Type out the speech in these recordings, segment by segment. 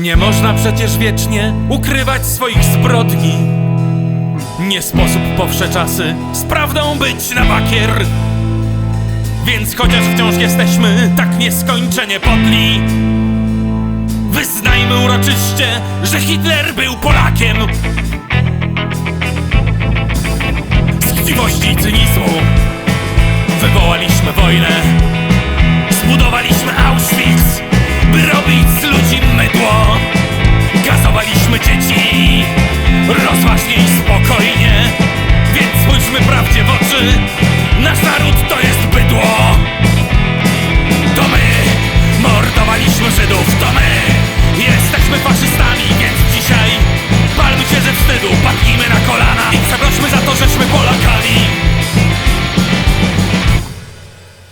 Nie można przecież wiecznie ukrywać swoich zbrodni. Nie sposób po wsze czasy z prawdą być na bakier. Więc chociaż wciąż jesteśmy tak nieskończenie podli, wyznajmy uroczyście, że Hitler był Polakiem. Z chciwości i cynizmu wywołaliśmy wojnę.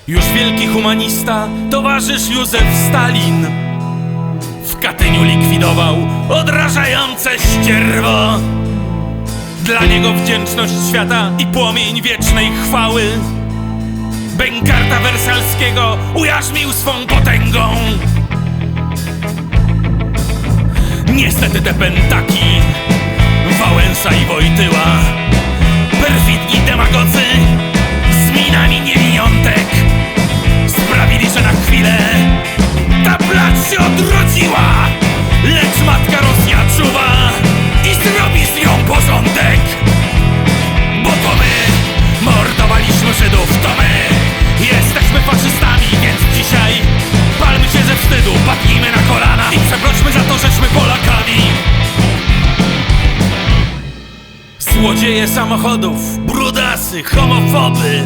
Już wielki humanista, towarzysz Józef Stalin. W Katyniu likwidował odrażające ścierwo. Dla niego wdzięczność świata i płomień wiecznej chwały. Bękarta Wersalskiego ujarzmił swą potęgą. Niestety te pentaki Wałęsa i Wojtyła Złodzieje samochodów, brudasy, homofoby.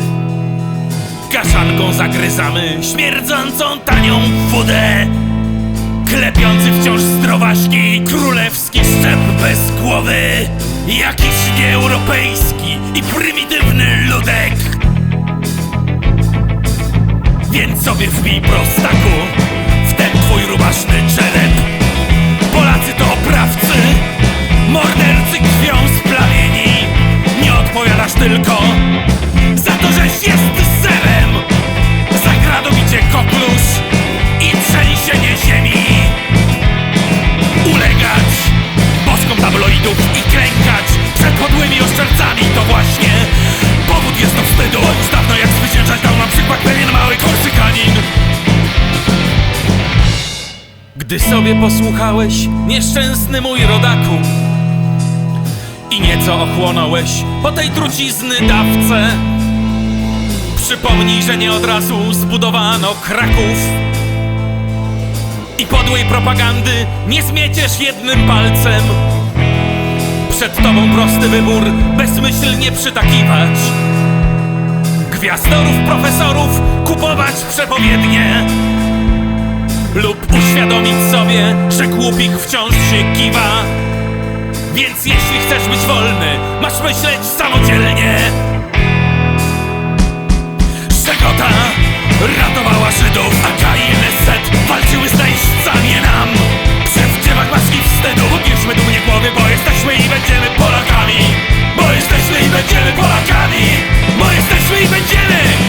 Kaszanką zagryzamy śmierdzącą tanią wódę Klepiący wciąż zdrowaśki królewski szczep bez głowy. Jakiś nieeuropejski i prymitywny ludek. Więc sobie wbij prostaku. W ten twój rubaszny czerep gdy sobie posłuchałeś, nieszczęsny mój rodaku I nieco ochłonąłeś po tej trucizny dawce. Przypomnij, że nie od razu zbudowano Kraków I podłej propagandy nie zmieciesz jednym palcem. Przed tobą prosty wybór, bezmyślnie przytakiwać. Gwiazdorów, profesorów, kupować przepowiednie lub uświadomić sobie, że głupik wciąż się kiwa. Więc jeśli chcesz być wolny, masz myśleć samodzielnie.